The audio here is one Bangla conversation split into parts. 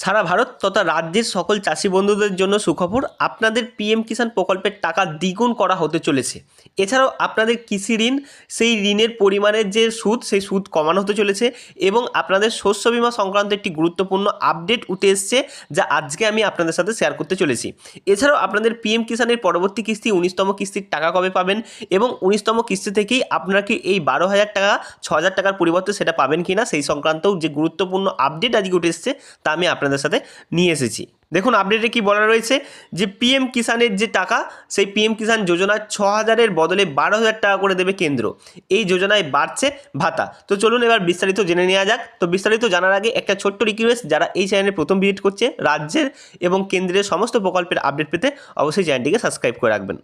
সারা ভারত তথা রাজ্যের সকল চাষি বন্ধুদের জন্য সুখবর, আপনাদের পিএম কিষাণ প্রকল্পের টাকা দ্বিগুণ করা হতে চলেছে। এছাড়াও আপনাদের কৃষি ঋণ, সেই ঋণের পরিমাণের যে সুদ, সেই সুদ কমানো হতে চলেছে এবং আপনাদের শস্য বীমা সংক্রান্ত একটি গুরুত্বপূর্ণ আপডেট উঠে এসছে যা আজকে আমি আপনাদের সাথে শেয়ার করতে চলেছি। এছাড়াও আপনাদের পিএম কিষাণের পরবর্তী কিস্তি উনিশতম কিস্তির টাকা কবে পাবেন এবং উনিশতম কিস্তি থেকেই আপনারা কি এই বারো হাজার টাকা, ছ হাজার টাকার পরিবর্তে সেটা পাবেন কি না সেই সংক্রান্তও যে গুরুত্বপূর্ণ আপডেট আজকে উঠে এসছে তা আমি আপনাদের সাথে নিয়ে এসেছি। দেখুন আপডেটে কি বলা রয়েছে যে পিএম কিষাণের যে টাকা, সেই পিএম কিষাণ যোজনার ছ হাজারের বদলে বারো হাজার টাকা করে দেবে কেন্দ্র। এই যোজনায় বাড়ছে ভাতা। তো চলুন এবার বিস্তারিত জেনে নেওয়া যাক। তো বিস্তারিত জানার আগে একটা ছোট্ট রিকোয়েস্ট যারা এই চ্যানেলে প্রথম ভিজিট করছে, রাজ্যের এবং কেন্দ্রের সমস্ত প্রকল্পের আপডেট পেতে অবশ্যই চ্যানেলটিকে সাবস্ক্রাইব করে রাখবেন।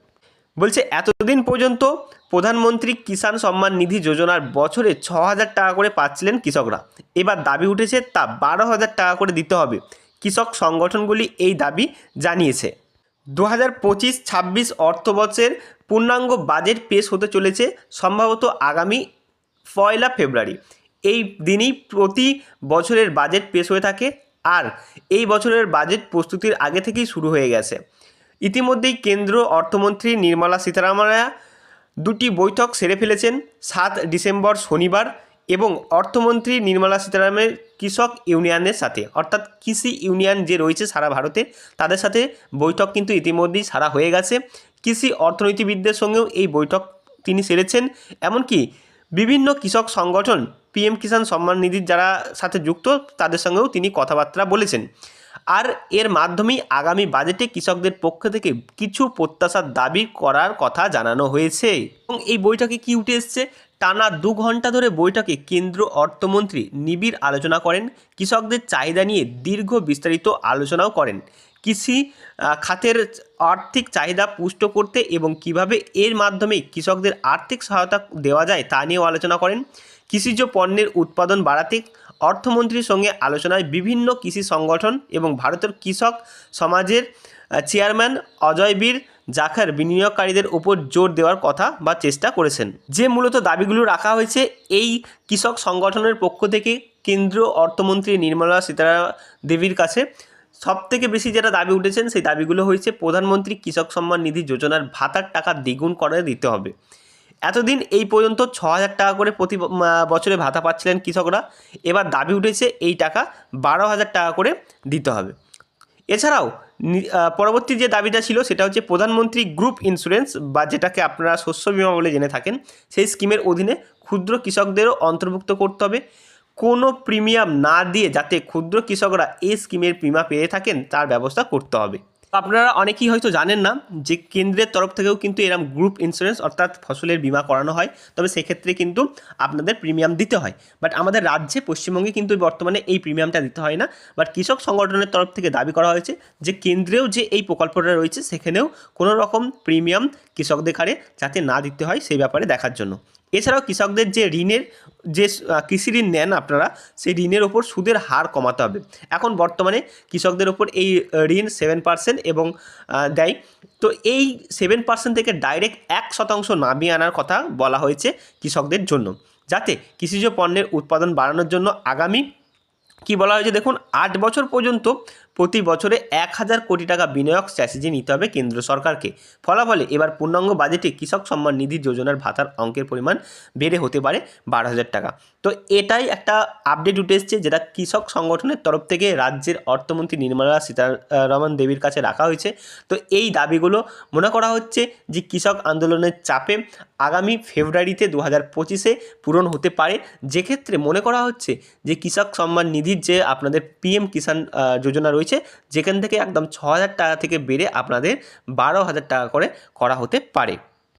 বলছে, এতদিন পর্যন্ত প্রধানমন্ত্রী কিষাণ সম্মান নিধি যোজনার বছরে ছ হাজার টাকা করে পাচ্ছিলেন কৃষকরা। এবার দাবি উঠেছে, তা বারো হাজার টাকা করে দিতে হবে। কৃষক সংগঠনগুলি এই দাবি জানিয়েছে। দু হাজার পঁচিশ ছাব্বিশ অর্থবর্ষের পূর্ণাঙ্গ বাজেট পেশ হতে চলেছে সম্ভবত আগামী পয়লা ফেব্রুয়ারি। এই দিনই প্রতি বছরের বাজেট পেশ হয়ে থাকে আর এই বছরের বাজেট প্রস্তুতির আগে থেকেই শুরু হয়ে গেছে। ইতিমধ্যেই কেন্দ্র অর্থমন্ত্রী নির্মলা সীতারাময়া দুটি বৈঠক সেরে ফেলেছেন, সাত ডিসেম্বর শনিবার এবং অর্থমন্ত্রী নির্মলা সীতারামনের কৃষক ইউনিয়নের সাথে। অর্থাৎ কৃষি ইউনিয়ন যে রয়েছে সারা ভারতে, তাদের সাথে বৈঠক কিন্তু ইতিমধ্যেই সারা হয়ে গেছে। কৃষি অর্থনীতিবিদদের সঙ্গেও এই বৈঠক তিনি সেরেছেন, এমনকি বিভিন্ন কৃষক সংগঠন পিএম কিষাণ সম্মান নিধির যারা সাথে যুক্ত, তাদের সঙ্গেও তিনি কথাবার্তা বলেছেন। আর এর মাধ্যমেই আগামী বাজেটে কৃষকদের পক্ষ থেকে কিছু প্রত্যাশার দাবি করার কথা জানানো হয়েছে। এবং এই বৈঠকে কি উঠে এসছে? টানা দু ঘণ্টা ধরে বৈঠকে কেন্দ্র অর্থমন্ত্রী নিবিড় আলোচনা করেন, কৃষকদের চাহিদা নিয়ে দীর্ঘ বিস্তারিত আলোচনাও করেন। কৃষি খাতের আর্থিক চাহিদা পুষ্ট করতে এবং কীভাবে এর মাধ্যমে কৃষকদের আর্থিক সহায়তা দেওয়া যায় তা নিয়েও আলোচনা করেন। কৃষিজ পণ্যের উৎপাদন বাড়াতে অর্থমন্ত্রীর সঙ্গে আলোচনায় বিভিন্ন কৃষি সংগঠন এবং ভারতের কৃষক সমাজের চেয়ারম্যান অজয় বীর জাখার বিনিয়োগকারীদের উপর জোর দেওয়ার কথা বা চেষ্টা করেছেন। যে মূলত দাবিগুলো রাখা হয়েছে, এই কৃষক সংগঠনের পক্ষ থেকে কেন্দ্রীয় অর্থমন্ত্রী নির্মলা সীতারা দেবীর কাছে সব থেকে বেশি যেটা দাবি উঠেছেন, সেই দাবিগুলো হয়েছে, প্রধানমন্ত্রী কৃষক সম্মান নিধি যোজনার ভাতার টাকা দ্বিগুণ করে দিতে হবে। এতদিন এই পর্যন্ত ছ হাজার টাকা করে প্রতি বছরে ভাতা পাচ্ছিলেন কৃষকরা। এবার দাবি উঠেছে এই টাকা বারো হাজার টাকা করে দিতে হবে। এছাড়াও পরবর্তী যে দাবিটা ছিল সেটা হচ্ছে প্রধানমন্ত্রী গ্রুপ ইন্স্যুরেন্স বা যেটাকে আপনারা শস্য বিমা বলে জেনে থাকেন, সেই স্কিমের অধীনে ক্ষুদ্র কৃষকদেরও অন্তর্ভুক্ত করতে হবে। কোনো প্রিমিয়াম না দিয়ে যাতে ক্ষুদ্র কৃষকরা এই স্কিমের বিমা পেয়ে থাকেন, তার ব্যবস্থা করতে হবে। আপনারা অনেকেই হয়তো জানেন না যে কেন্দ্রের তরফ থেকেও কিন্তু এরকম গ্রুপ ইন্স্যুরেন্স অর্থাৎ ফসলের বীমা করানো হয়। তবে সেক্ষেত্রে কিন্তু আপনাদের প্রিমিয়াম দিতে হয়। বাট আমাদের রাজ্যে, পশ্চিমবঙ্গে কিন্তু বর্তমানে এই প্রিমিয়ামটা দিতে হয় না। বাট কৃষক সংগঠনের তরফ থেকে দাবি করা হয়েছে যে কেন্দ্রেও যে এই প্রকল্পটা রয়েছে, সেখানেও কোনো রকম প্রিমিয়াম কৃষকদের ঘাড়ে যাতে না দিতে হয় সেই ব্যাপারে দেখার জন্য। এছাড়াও কৃষকদের যে ঋণের যে কৃষি ঋণ নেন আপনারা, সেই ঋণের ওপর সুদের হার কমাতে হবে। এখন বর্তমানে কৃষকদের ওপর এই ঋণ সেভেন পার্সেন্ট এবং দেয়। তো এই সেভেন পার্সেন্ট থেকে ডাইরেক্ট এক শতাংশ নামিয়ে আনার কথা বলা হয়েছে কৃষকদের জন্য। যাতে কৃষিজ পণ্যের উৎপাদন বাড়ানোর জন্য আগামী, কি বলা হয়েছে দেখুন, আট বছর পর্যন্ত প্রতি বছরে এক হাজার কোটি টাকা বিনিয়োগ স্ট্র্যাটেজি নিতে হবে কেন্দ্র সরকারকে। ফলাফলে এবার পূর্ণাঙ্গ বাজেটে কৃষক সম্মান নিধি যোজনার ভাতার অঙ্কের পরিমাণ বেড়ে হতে পারে বারো হাজার টাকা। তো এটাই একটা আপডেট উঠে এসছে যেটা কৃষক সংগঠনের তরফ থেকে রাজ্যের অর্থমন্ত্রী নির্মলা সীতারামন দেবীর কাছে রাখা হয়েছে। তো এই দাবিগুলো মনে করা হচ্ছে যে কৃষক আন্দোলনের চাপে আগামী ফেব্রুয়ারিতে দু হাজার পঁচিশে পূরণ হতে পারে। যেক্ষেত্রে মনে করা হচ্ছে যে কৃষক সম্মান নিধির যে আপনাদের পিএম কিষাণ যোজনা রয়েছে যেখান থেকে একদম ছ হাজার টাকা থেকে বেড়ে আপনাদের বারো হাজার টাকা করে করা হতে পারে।